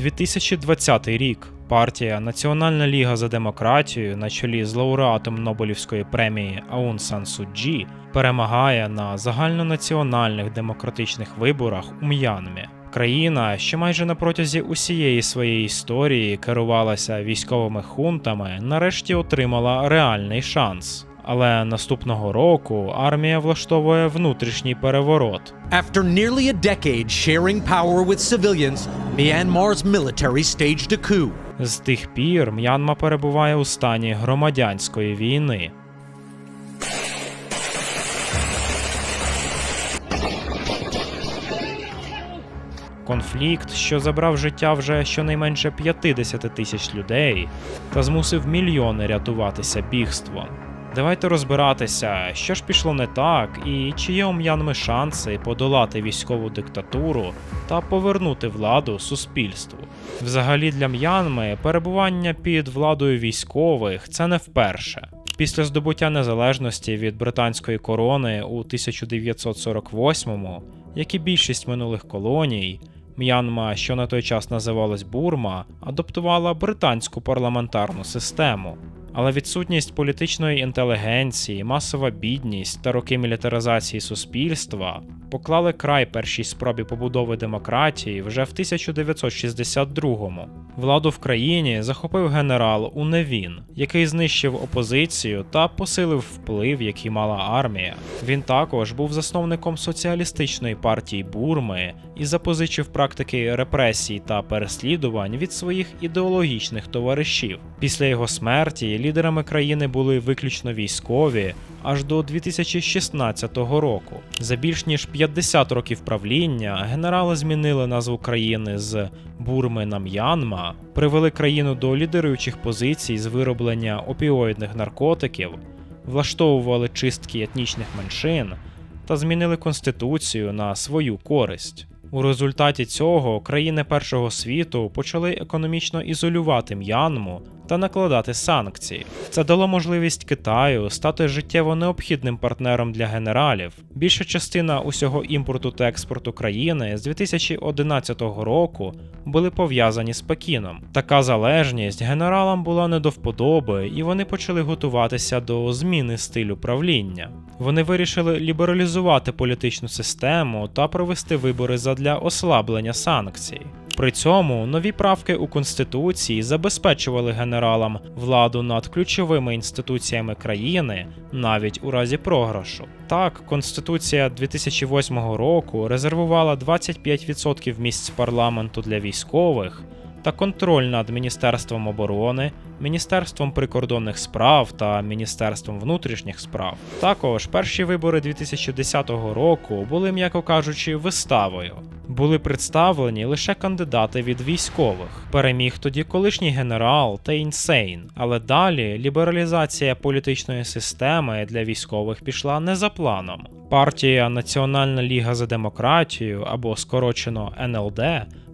2020 рік партія Національна Ліга за демократію на чолі з лауреатом Нобелівської премії Аун Сан Су Джі перемагає на загальнонаціональних демократичних виборах у М'янмі. Країна, що майже на протязі усієї своєї історії керувалася військовими хунтами, нарешті отримала реальний шанс. Але наступного року армія влаштовує внутрішній переворот, After nearly a decade sharing power with civilians, Myanmar's military staged a coup. З тих пір М'янма перебуває у стані громадянської війни. Конфлікт, що забрав життя вже щонайменше 50 тисяч людей та змусив мільйони рятуватися бігством. Давайте розбиратися, що ж пішло не так, і чи є у М'янми шанси подолати військову диктатуру та повернути владу суспільству. Взагалі для М'янми перебування під владою військових це не вперше. Після здобуття незалежності від британської корони у 1948-му, як і більшість минулих колоній, М'янма, що на той час називалась Бурма, адаптувала британську парламентарну систему. Але відсутність політичної інтелігенції, масова бідність та роки мілітаризації суспільства поклали край першій спробі побудови демократії вже в 1962-му. Владу в країні захопив генерал Уневін, який знищив опозицію та посилив вплив, який мала армія. Він також був засновником соціалістичної партії Бурми і запозичив практики репресій та переслідувань від своїх ідеологічних товаришів. Після його смерті лідерами країни були виключно військові аж до 2016 року. За більш ніж 50 років правління генерали змінили назву країни з Бурми на М'янма, привели країну до лідируючих позицій з вироблення опіоїдних наркотиків, влаштовували чистки етнічних меншин та змінили конституцію на свою користь. У результаті цього країни першого світу почали економічно ізолювати М'янму та накладати санкції. Це дало можливість Китаю стати життєво необхідним партнером для генералів. Більша частина усього імпорту та експорту країни з 2011 року були пов'язані з Пекіном. Така залежність генералам була не до вподоби, і вони почали готуватися до зміни стилю правління. Вони вирішили лібералізувати політичну систему та провести вибори задля ослаблення санкцій. При цьому нові правки у конституції забезпечували генералам владу над ключовими інституціями країни навіть у разі програшу. Так, конституція 2008 року резервувала 25% місць парламенту для військових та контроль над Міністерством оборони, Міністерством прикордонних справ та Міністерством внутрішніх справ. Також перші вибори 2010 року були, м'яко кажучи, виставою. Були представлені лише кандидати від військових. Переміг тоді колишній генерал та інсейн, але далі лібералізація політичної системи для військових пішла не за планом. Партія Національна Ліга за демократію або скорочено НЛД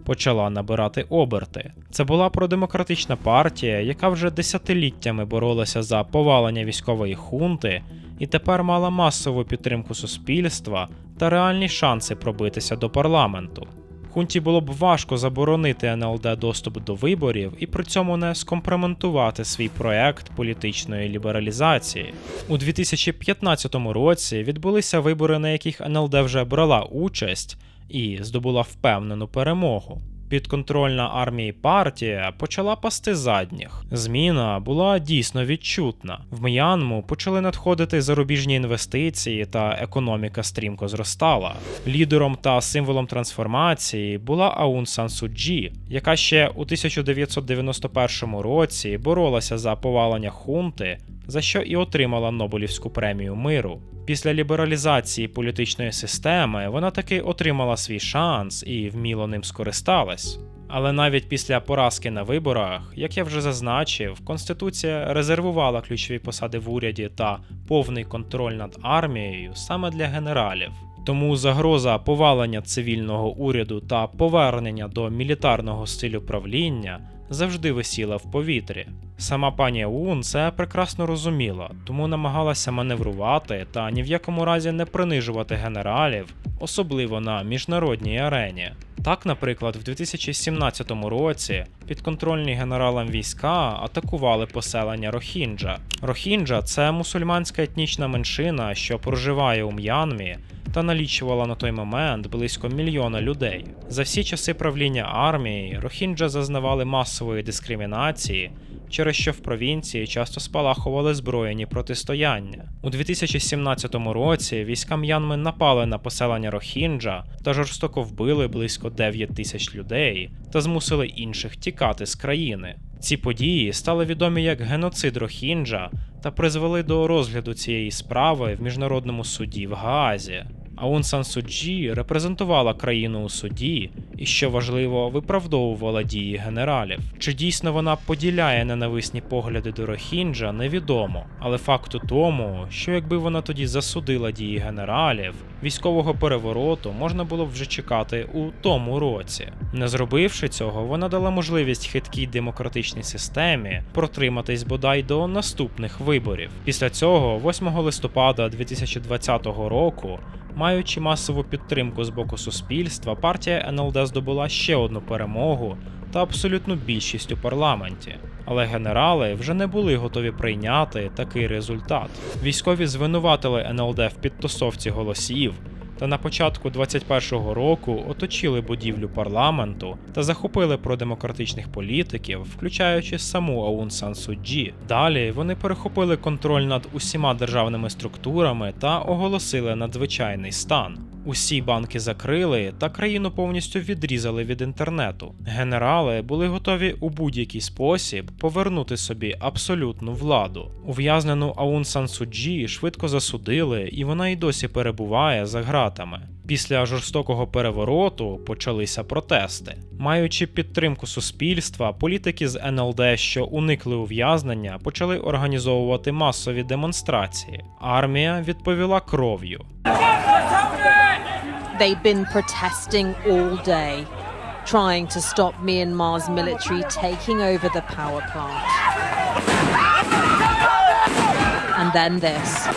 почала набирати оберти. Це була продемократична партія, яка вже десятиліттями боролася за повалення військової хунти і тепер мала масову підтримку суспільства та реальні шанси пробитися до парламенту. Хунті було б важко заборонити НЛД доступ до виборів і при цьому не скомпроментувати свій проект політичної лібералізації. У 2015 році відбулися вибори, на яких НЛД вже брала участь і здобула впевнену перемогу. Підконтрольна армії партія почала пасти задніх. Зміна була дійсно відчутна. В М'янму почали надходити зарубіжні інвестиції, та економіка стрімко зростала. Лідером та символом трансформації була Аун Сан Су Джі, яка ще у 1991 році боролася за повалення хунти, за що і отримала Нобелівську премію миру. Після лібералізації політичної системи вона таки отримала свій шанс і вміло ним скористалась. Але навіть після поразки на виборах, як я вже зазначив, Конституція резервувала ключові посади в уряді та повний контроль над армією саме для генералів. Тому загроза повалення цивільного уряду та повернення до мілітарного стилю правління завжди висіла в повітрі. Сама пані Аун це прекрасно розуміла, тому намагалася маневрувати та ні в якому разі не принижувати генералів, особливо на міжнародній арені. Так, наприклад, в 2017 році підконтрольні генералам війська атакували поселення Рохінджа. Рохінджа це мусульманська етнічна меншина, що проживає у М'янмі та налічувала на той момент близько мільйона людей. За всі часи правління армії Рохінджа зазнавали масової дискримінації, через що в провінції часто спалахували зброєні протистояння. У 2017 році війська М'янми напали на поселення Рохінджа та жорстоко вбили близько 9 тисяч людей та змусили інших тікати з країни. Ці події стали відомі як геноцид Рохінджа та призвели до розгляду цієї справи в міжнародному суді в Гаазі. Аун Сан Суджі репрезентувала країну у суді і, що важливо, виправдовувала дії генералів. Чи дійсно вона поділяє ненависні погляди до Рохінджа, невідомо. Але факт у тому, що якби вона тоді засудила дії генералів, військового перевороту можна було б вже чекати у тому році. Не зробивши цього, вона дала можливість хиткій демократичній системі протриматись бодай до наступних виборів. Після цього, 8 листопада 2020 року, Маючи масову підтримку з боку суспільства, партія НЛД здобула ще одну перемогу та абсолютну більшість у парламенті. Але генерали вже не були готові прийняти такий результат. Військові звинуватили НЛД в підтасовці голосів. Та на початку 21-го року оточили будівлю парламенту та захопили продемократичних політиків, включаючи саму Аун Сан Суджі. Далі вони перехопили контроль над усіма державними структурами та оголосили надзвичайний стан. Усі банки закрили та країну повністю відрізали від інтернету. Генерали були готові у будь-який спосіб повернути собі абсолютну владу. Ув'язнену Аун Сан Суджі швидко засудили, і вона й досі перебуває за ґратами. Після жорстокого перевороту почалися протести. Маючи підтримку суспільства, політики з НЛД, що уникли ув'язнення, почали організовувати масові демонстрації. Армія відповіла кров'ю. They've been protesting all day, trying to stop Myanmar's military taking over the power plant. And then this.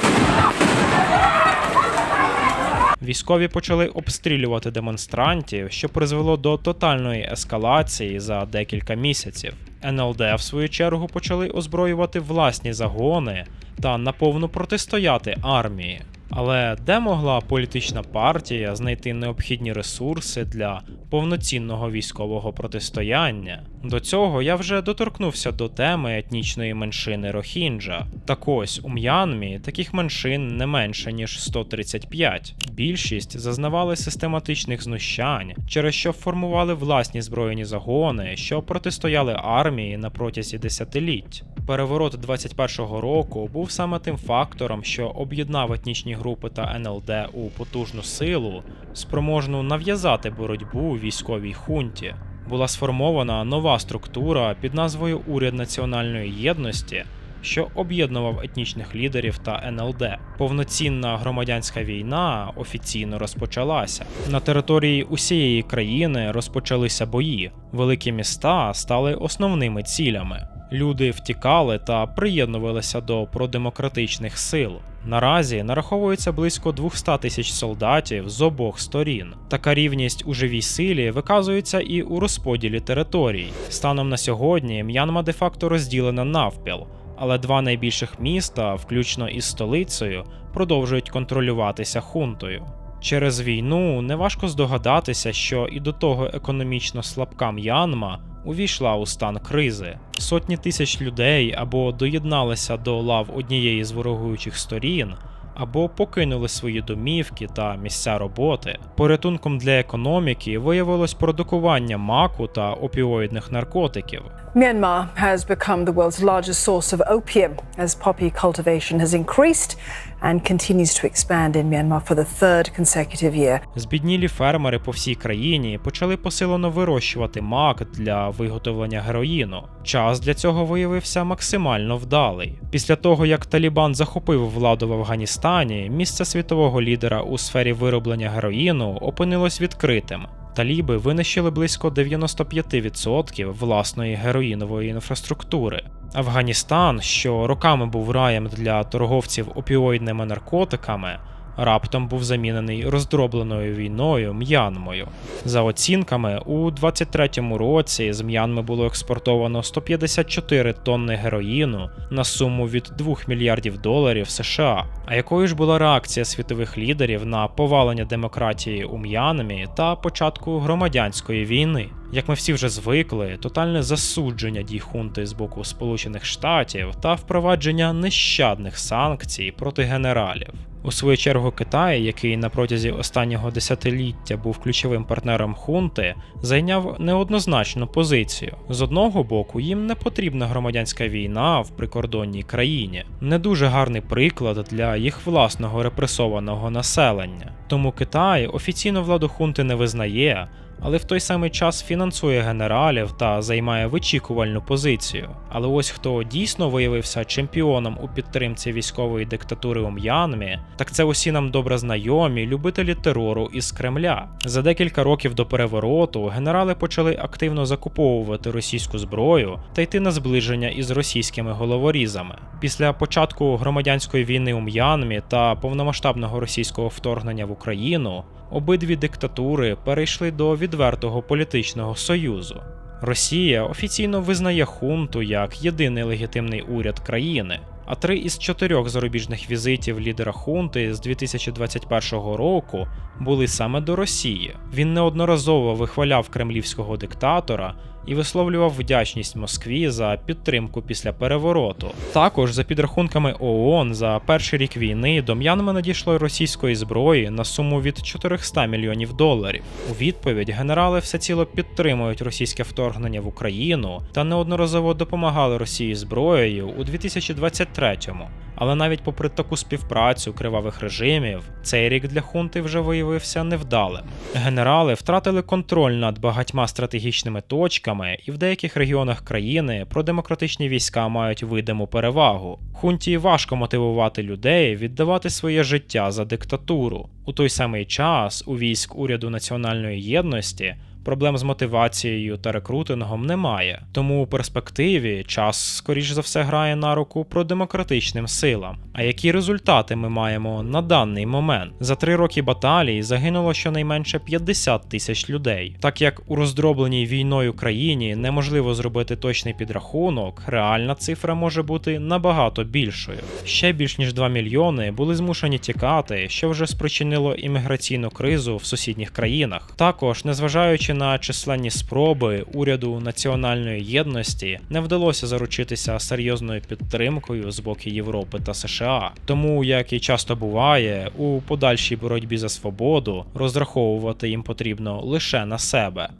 Військові почали обстрілювати демонстрантів, що призвело до тотальної ескалації за декілька місяців. НЛД, в свою чергу, почали озброювати власні загони та наповну протистояти армії. Але де могла політична партія знайти необхідні ресурси для повноцінного військового протистояння? До цього я вже доторкнувся до теми етнічної меншини Рохінджа. Так ось у М'янмі таких меншин не менше ніж 135. Більшість зазнавали систематичних знущань, через що формували власні збройні загони, що протистояли армії на протязі десятиліть. Переворот 21-го року був саме тим фактором, що об'єднав етнічні групи та НЛД у потужну силу, спроможну нав'язати боротьбу військовій хунті. Була сформована нова структура під назвою Уряд національної єдності, що об'єднував етнічних лідерів та НЛД. Повноцінна громадянська війна офіційно розпочалася. На території усієї країни розпочалися бої. Великі міста стали основними цілями. Люди втікали та приєднувалися до продемократичних сил. Наразі нараховується близько 200 тисяч солдатів з обох сторін. Така рівність у живій силі виказується і у розподілі територій. Станом на сьогодні М'янма де-факто розділена навпіл, але два найбільших міста, включно із столицею, продовжують контролюватися хунтою. Через війну неважко здогадатися, що і до того економічно слабка М'янма увійшла у стан кризи. Сотні тисяч людей або доєдналися до лав однієї з ворогуючих сторін, або покинули свої домівки та місця роботи. Порятунком для економіки виявилось продукування маку та опіоїдних наркотиків. Myanmar has become the world's largest source of opium as poppy cultivation has increased and continues to expand in Myanmar for the third consecutive year. Збіднілі фермери по всій країні почали посилено вирощувати мак для виготовлення героїну. Час для цього виявився максимально вдалий. Після того, як Талібан захопив владу в Афганістані, місце світового лідера у сфері вироблення героїну опинилось відкритим. Таліби винищили близько 95% власної героїнової інфраструктури. Афганістан, що роками був раєм для торговців опіоїдними наркотиками, раптом був замінений роздробленою війною М'янмою. За оцінками, у 23-му році з М'янми було експортовано 154 тонни героїну на суму від 2 мільярдів доларів США. А якою ж була реакція світових лідерів на повалення демократії у М'янмі та початку громадянської війни? Як ми всі вже звикли, тотальне засудження дій хунти з боку Сполучених Штатів та впровадження нещадних санкцій проти генералів. У свою чергу Китай, який на протязі останнього десятиліття був ключовим партнером хунти, зайняв неоднозначну позицію. З одного боку, їм не потрібна громадянська війна в прикордонній країні, не дуже гарний приклад для їх власного репресованого населення. Тому Китай офіційно владу хунти не визнає, але в той самий час фінансує генералів та займає вичікувальну позицію. Але ось хто дійсно виявився чемпіоном у підтримці військової диктатури у М'янмі, так це усі нам добре знайомі любителі терору із Кремля. За декілька років до перевороту генерали почали активно закуповувати російську зброю та йти на зближення із російськими головорізами. Після початку громадянської війни у М'янмі та повномасштабного російського вторгнення в Україну обидві диктатури перейшли до відвертого політичного союзу. Росія офіційно визнає хунту як єдиний легітимний уряд країни. А три із чотирьох зарубіжних візитів лідера хунти з 2021 року були саме до Росії. Він неодноразово вихваляв кремлівського диктатора і висловлював вдячність Москві за підтримку після перевороту. Також, за підрахунками ООН, за перший рік війни до М'янми надійшло російської зброї на суму від 400 мільйонів доларів. У відповідь генерали всеціло підтримують російське вторгнення в Україну та неодноразово допомагали Росії зброєю у 2023-му. Але навіть попри таку співпрацю кривавих режимів, цей рік для хунти вже виявився невдалим. Генерали втратили контроль над багатьма стратегічними точками, і в деяких регіонах країни продемократичні війська мають видиму перевагу. Хунті важко мотивувати людей віддавати своє життя за диктатуру. У той самий час у військ уряду національної єдності проблем з мотивацією та рекрутингом немає, тому у перспективі час, скоріш за все, грає на руку продемократичним силам. А які результати ми маємо на даний момент? За три роки баталій загинуло щонайменше 50 тисяч людей. Так як у роздробленій війною країні неможливо зробити точний підрахунок, реальна цифра може бути набагато більшою. Ще більш ніж 2 мільйони були змушені тікати, що вже спричинило імміграційну кризу в сусідніх країнах. Також, незважаючи на численні спроби уряду національної єдності, не вдалося заручитися серйозною підтримкою з боку Європи та США. Тому, як і часто буває, у подальшій боротьбі за свободу розраховувати їм потрібно лише на себе.